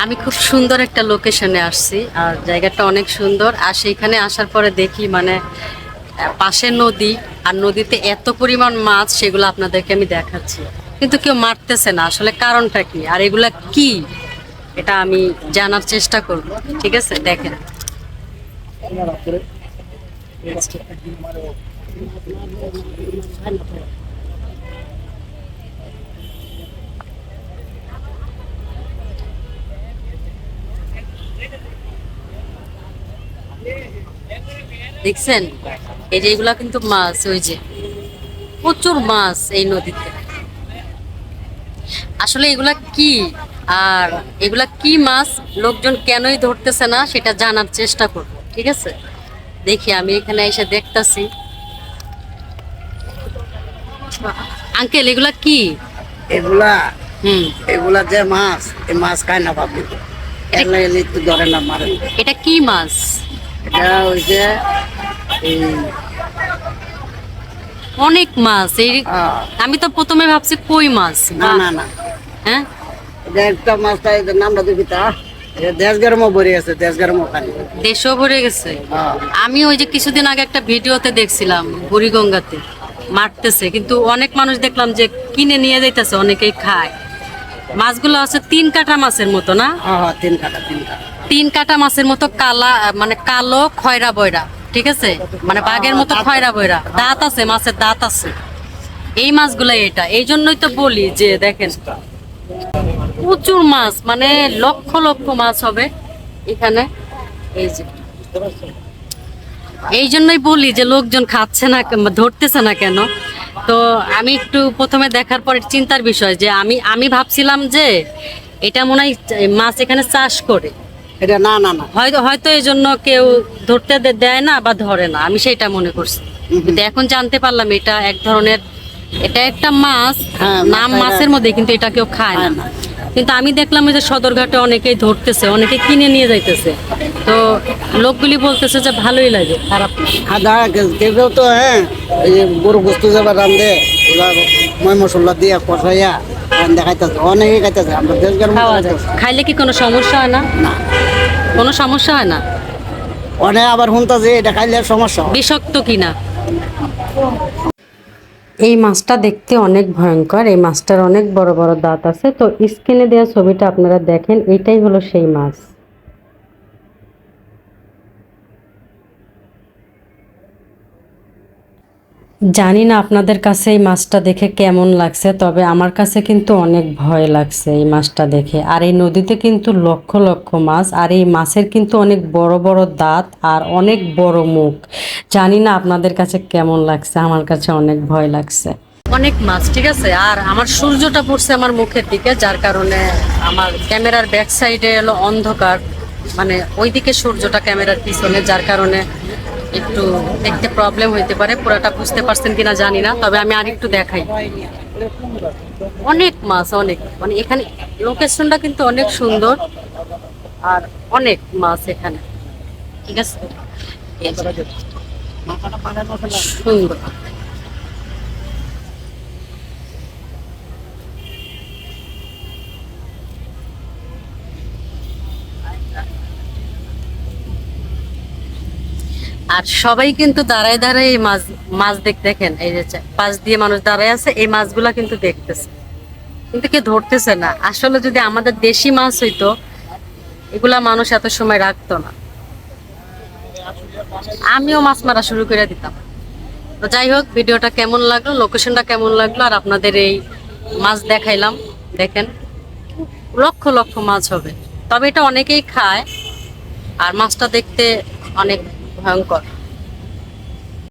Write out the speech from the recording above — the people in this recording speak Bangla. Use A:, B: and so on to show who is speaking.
A: আমি খুব সুন্দর একটা লোকেশনে আসছি আর জায়গাটা অনেক সুন্দর আর সেইখানে আসার পরে দেখি মানে পাশে নদী আর নদীতে এত পরিমাণ মাছ সেগুলো আপনাদেরকে আমি দেখাচ্ছি কিন্তু কেউ মারতেছে না আসলে কারণটা কি আর এগুলা কি এটা আমি জানার চেষ্টা করব ঠিক আছে দেখেন দেখছেন? এই যে এগুলা কিন্তু মাছ ওই যে প্রচুর মাছ এই নদীতে। আসলে এগুলা কি? আর এগুলা কি মাছ? লোকজন কেনই ধরতেছে না সেটা জানার চেষ্টা করব ঠিক আছে? দেখি আমি এখানে এসে দেখতাছি। আঙ্কেল এগুলা কি?
B: এগুলা
A: হুম।
B: এগুলা যে মাছ এই মাছ খায় না পাবলিক
A: এটা কি মাছ?
B: এটা হইছে এই
A: অনেক মাছ এই আমি তো প্রথমে ভাবছি কই মাছ
B: না না না।
A: হ্যাঁ?
B: এটা একটা মাছটা এটার নামটা দেখি তা ভরে
A: দেশও গেছে। আমি ওই যে কিছুদিন আগে একটা ভিডিওতে দেখছিলাম বুড়িগঙ্গাতে মারতেছে কিন্তু অনেক মানুষ দেখলাম যে কিনে নিয়ে যাইতেছে অনেকেই খায়। মাছগুলো আছে তিন কাটা মাছের মতো না?
B: হ্যাঁ হ্যাঁ তিন কাটা তিন কাটা
A: তিন কাটা মাছের মতো কালা মানে কালো খয়রা বয়রা, ঠিক আছে? মানে বাঘের মতো খয়রা বয়রা। দাঁত আছে, মাছের দাঁত আছে। এই মাছগুলো এটা। এই জন্যই তো বলি যে, দেখেন, প্রচুর মাছ মানে লক্ষ লক্ষ মাছ হবে এখানে। এই যে। এই জন্যই বলি যে, লোকজন খাচ্ছে না, ধরতেছে না কেন? তো আমি একটু প্রথমে দেখার পরে চিন্তার বিষয় যে, আমি আমি ভাবছিলাম যে, এটা মনে হয় মাছ এখানে চাষ করে।
B: এটা না না না।
A: হয়তো হয়তো এই জন্য কেউ ধরতে দেয় না বা ধরে না। আমি সেটা মনে করছি। কিন্তু এখন জানতে পারলাম এটা এক ধরনের এটা একটা মাছ।
B: হ্যাঁ,
A: নাম মাছের মধ্যে কিন্তু এটা কেউ খায় না।
B: না।
A: কিন্তু আমি দেখলাম যে সদরঘাটে অনেকেই ধরতেছে অনেকে কিনে নিয়ে যাইতেছে। তো লোকগুলি বলতেছে যে ভালোই লাগে খারাপ
B: কেউ কেউ তো হ্যাঁ গরু গোস্ত যাবার রান্ধে এবার ময় মশলা দিয়ে কষাইয়া রান্ধে খাইতেছে অনেকে খাইতেছে আমরা দেশ
A: খাওয়া যায়। খাইলে কি কোনো সমস্যা হয় না?
B: না।
A: কোনো সমস্যা হয় না?
B: অনেক আবার এটা খাইলে সমস্যা।
A: বিষাক্ত কিনা? এই মাছটা দেখতে অনেক ভয়ঙ্কর এই মাছটার অনেক বড় বড় দাঁত আছে তো স্ক্রিনে দেওয়া ছবিটা আপনারা দেখেন এটাই হলো সেই মাছ। জানি না আপনাদের কাছে এই মাছটা দেখে কেমন লাগছে, তবে আমার কাছে কিন্তু অনেক ভয় লাগছে এই মাছটা দেখে। আর এই নদীতে কিন্তু লক্ষ লক্ষ মাছ, আর এই মাছের কিন্তু অনেক বড় বড় দাঁত আর অনেক বড় মুখ। জানি না আপনাদের কাছে কেমন লাগছে, আমার কাছে অনেক ভয় লাগছে। অনেক মাছ, ঠিক আছে? আর আমার সূর্যটা পড়ছে আমার মুখের দিকে, যার কারণে আমার ক্যামেরার ব্যাক সাইডে হলো অন্ধকার মানে ওইদিকে সূর্যটা ক্যামেরার পিছনে, যার কারণে একটু দেখতে প্রবলেম হইতে পারে পুরাটা বুঝতে পারছেন কিনা জানি না তবে আমি আর একটু দেখাই। অনেক মাছ অনেক। মানে এখানে লোকেশনটা কিন্তু অনেক সুন্দর আর অনেক মাছ এখানে। ঠিক আছে? সুন্দর। আর সবাই কিন্তু দাঁড়ায় দাঁড়ায় এই মাছ মাছ দেখ, দেখেন, এই যে পাশ দিয়ে মানুষ দাঁড়ায় আছে, এই মাছগুলা কিন্তু দেখতেছে। কিন্তু কেউ ধরতেছে না। আসলে যদি আমাদের দেশি মাছ হইতো, এগুলা মানুষ এত সময় রাখতো না। আমিও মাছ মারা শুরু করে দিতাম। তো যাই হোক, ভিডিওটা কেমন লাগল লোকেশনটা কেমন লাগল, আর আপনাদের এই মাছ দেখাইলাম, দেখেন, লক্ষ লক্ষ মাছ হবে। তবে এটা অনেকেই খায়, আর মাছটা দেখতে অনেক ভয়ঙ্কর।